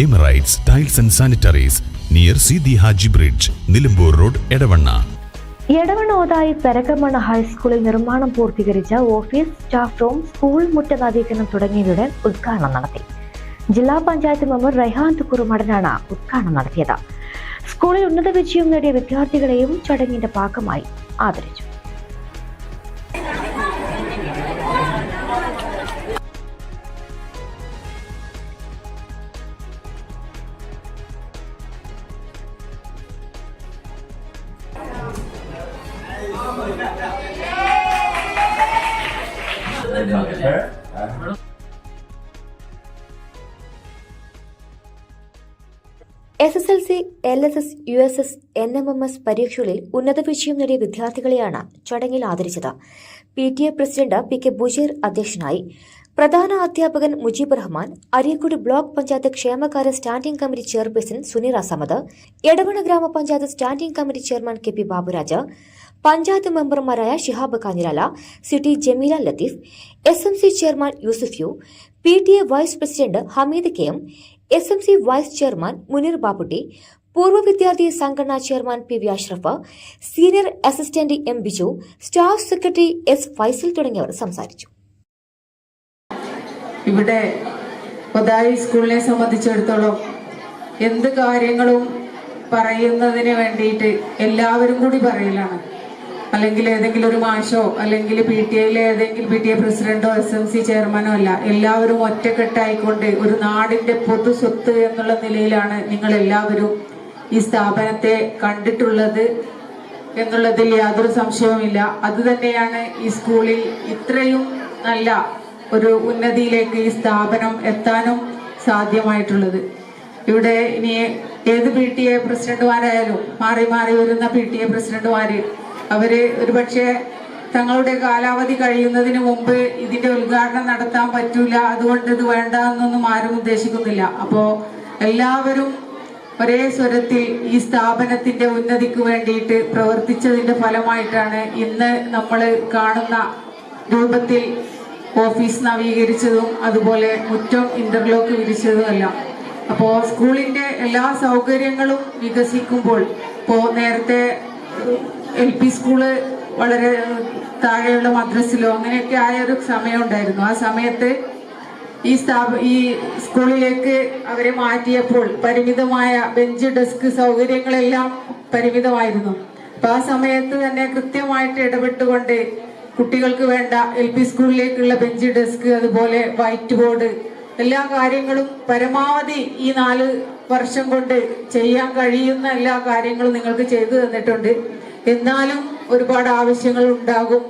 Emirates tiles and sanitaries near C Haji bridge Nilambur road Edavanna Edavanna Othayi Perakamanna ഹൈസ്കൂളിൽ നിർമ്മാണം പൂർത്തീകരിച്ച office staff room school മുറ്റ നവീകരണം തുടങ്ങിയവയുടെ ഉദ്ഘാടനം നടത്തി. ജില്ലാ പഞ്ചായത്ത് മെമ്പർ റൈഹാൻ തുക്കുറുമടനാണ് ഉദ്ഘാടനം നടത്തിയത്. സ്കൂളിൽ ഉന്നത വിജയം നേടിയ വിദ്യാർത്ഥികളെയും ചടങ്ങിന്റെ ഭാഗമായി ആദരിച്ചു. S S L C L S S U S S N M M S പരീക്ഷകളിൽ ഉന്നത വിജയം നേടിയ വിദ്യാർത്ഥികളെയാണ് ചടങ്ങിൽ ആദരിച്ചത്. P T A president P K Bujeer അധ്യക്ഷനായി. പ്രധാന അധ്യാപകൻ മുജീബ് റഹ്മാൻ അരീക്കോട് ബ്ലോക്ക് പഞ്ചായത്ത് ക്ഷേമകാര്യ standing committee chairperson Sunira Samad Edavanna ഗ്രാമപഞ്ചായത്ത് standing committee chairman K P Baburaj panchayat മെമ്പർമാരായ Shihab Kanjirala Siti Jameela Latheef S M C chairman Yusuf U P T A vice president Hameed K M S M C vice chairman Muneer Bapputty പൂർവ വിദ്യാർത്ഥി സംഘടനാ chairman P V Ashraf senior assistant M Biju staff secretary S Faisal തുടങ്ങിയവർ സംസാരിച്ചു. ഇവിടെ സ്കൂളിനെ സംബന്ധിച്ചിടത്തോളം എന്ത് കാര്യങ്ങളും പറയുന്നതിന് വേണ്ടിയിട്ട് എല്ലാവരും കൂടി പറയലാണ്. അല്ലെങ്കിൽ ഏതെങ്കിലും ഒരു മാഷോ അല്ലെങ്കിൽ പി ടി എയിലെ ഏതെങ്കിലും പി ടി എ പ്രസിഡന്റോ എസ് എം സി ചെയർമാനോ അല്ല എല്ലാവരും ഒറ്റക്കെട്ടായിക്കൊണ്ട് ഒരു നാടിന്റെ പൊതു സ്വത്ത് എന്നുള്ള നിലയിലാണ് നിങ്ങൾ എല്ലാവരും ഈ സ്ഥാപനത്തെ കണ്ടിട്ടുള്ളത് എന്നുള്ളതിൽ യാതൊരു സംശയവുമില്ല. അതുതന്നെയാണ് ഈ സ്കൂളിൽ ഇത്രയും നല്ല ഒരു ഉന്നതിയിലേക്ക് ഈ സ്ഥാപനം എത്താനും സാധ്യമായിട്ടുള്ളത്. ഇവിടെ ഇനി ഏത് പി ടി എ പ്രസിഡന്റുമാരായാലും മാറി മാറി വരുന്ന പി ടി എ പ്രസിഡന്റുമാര് അവർ ഒരുപക്ഷെ തങ്ങളുടെ കാലാവധി കഴിയുന്നതിന് മുമ്പ് ഇതിന്റെ ഉദ്ഘാടനം നടത്താൻ പറ്റൂല അതുകൊണ്ട് ഇത് വേണ്ട എന്നൊന്നും ആരും ഉദ്ദേശിക്കുന്നില്ല. അപ്പോൾ എല്ലാവരും ഒരേ സ്വരത്തിൽ ഈ സ്ഥാപനത്തിന്റെ ഉന്നതിക്ക് വേണ്ടിയിട്ട് പ്രവർത്തിച്ചതിന്റെ ഫലമായിട്ടാണ് ഇന്ന് നമ്മൾ കാണുന്ന രൂപത്തിൽ ഓഫീസ് നവീകരിച്ചതും അതുപോലെ മുറ്റം ഇന്റർലോക്ക് വിരിച്ചതും എല്ലാം അപ്പോൾ സ്കൂളിന്റെ എല്ലാ സൗകര്യങ്ങളും വികസിക്കുമ്പോൾ ഇപ്പോൾ നേരത്തെ എൽ പി സ്കൂൾ വളരെ താഴെയുള്ള മദ്രസിലോ അങ്ങനെയൊക്കെ ആയ ഒരു സമയമുണ്ടായിരുന്നു. ആ സമയത്ത് ഈ സ്ഥാപ ഈ സ്കൂളിലേക്ക് അവരെ മാറ്റിയപ്പോൾ പരിമിതമായ ബെഞ്ച് ഡെസ്ക് സൗകര്യങ്ങളെല്ലാം പരിമിതമായിരുന്നു. അപ്പൊ ആ സമയത്ത് തന്നെ കൃത്യമായിട്ട് ഇടപെട്ടുകൊണ്ട് കുട്ടികൾക്ക് വേണ്ട എൽ പി സ്കൂളിലേക്കുള്ള ബെഞ്ച് ഡെസ്ക് അതുപോലെ വൈറ്റ് ബോർഡ് എല്ലാ കാര്യങ്ങളും പരമാവധി ഈ നാല് വർഷം കൊണ്ട് ചെയ്യാൻ കഴിയുന്ന എല്ലാ കാര്യങ്ങളും നിങ്ങൾക്ക് ചെയ്തു തന്നിട്ടുണ്ട്. എന്നാലും ഒരുപാട് ആവശ്യങ്ങൾ ഉണ്ടാകും.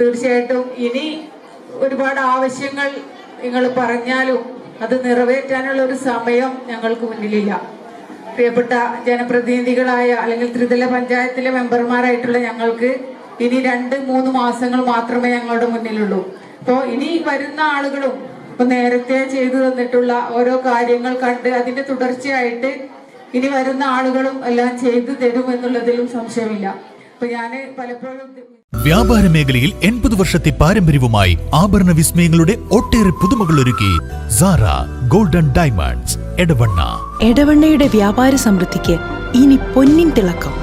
തീർച്ചയായിട്ടും ഇനി ഒരുപാട് ആവശ്യങ്ങൾ നിങ്ങൾ പറഞ്ഞാലും അത് നിറവേറ്റാനുള്ള ഒരു സമയം ഞങ്ങൾക്ക് മുന്നിലില്ല. പ്രിയപ്പെട്ട ജനപ്രതിനിധികളായ അല്ലെങ്കിൽ ത്രിതല പഞ്ചായത്തിലെ മെമ്പർമാരായിട്ടുള്ള ഞങ്ങൾക്ക് ഇനി രണ്ട് മൂന്ന് മാസങ്ങൾ മാത്രമേ ഞങ്ങളുടെ മുന്നിലുള്ളൂ. അപ്പോൾ ഇനി വരുന്ന ആളുകളും ഇപ്പൊ നേരത്തെ ചെയ്തു തന്നിട്ടുള്ള ഓരോ കാര്യങ്ങൾ കണ്ട് അതിന്റെ തുടർച്ചയായിട്ട് ഇനി വരുന്ന ആളുകളും എല്ലാം ചെയ്തു തരും എന്നുള്ളതിലും സംശയമില്ല. അപ്പൊ ഞാൻ പലപ്പോഴും വ്യാപാര മേഖലയിൽ എൺപത് വർഷത്തെ പാരമ്പര്യവുമായി ആഭരണ വിസ്മയങ്ങളുടെ ഒട്ടേറെ പുതുമകൾ ഒരുക്കി സാറ ഗോൾഡൻ ഡയമണ്ട്സ് എടവണ്ണ. എടവണ്ണയുടെ വ്യാപാര സമൃദ്ധിക്ക് ഇനി പൊന്നിൻ തിളക്കം.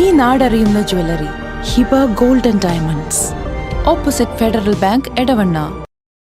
ഈ നാടറിയുന്ന jewellery Hiba Golden Diamonds. Opposite Federal Bank Edavanna.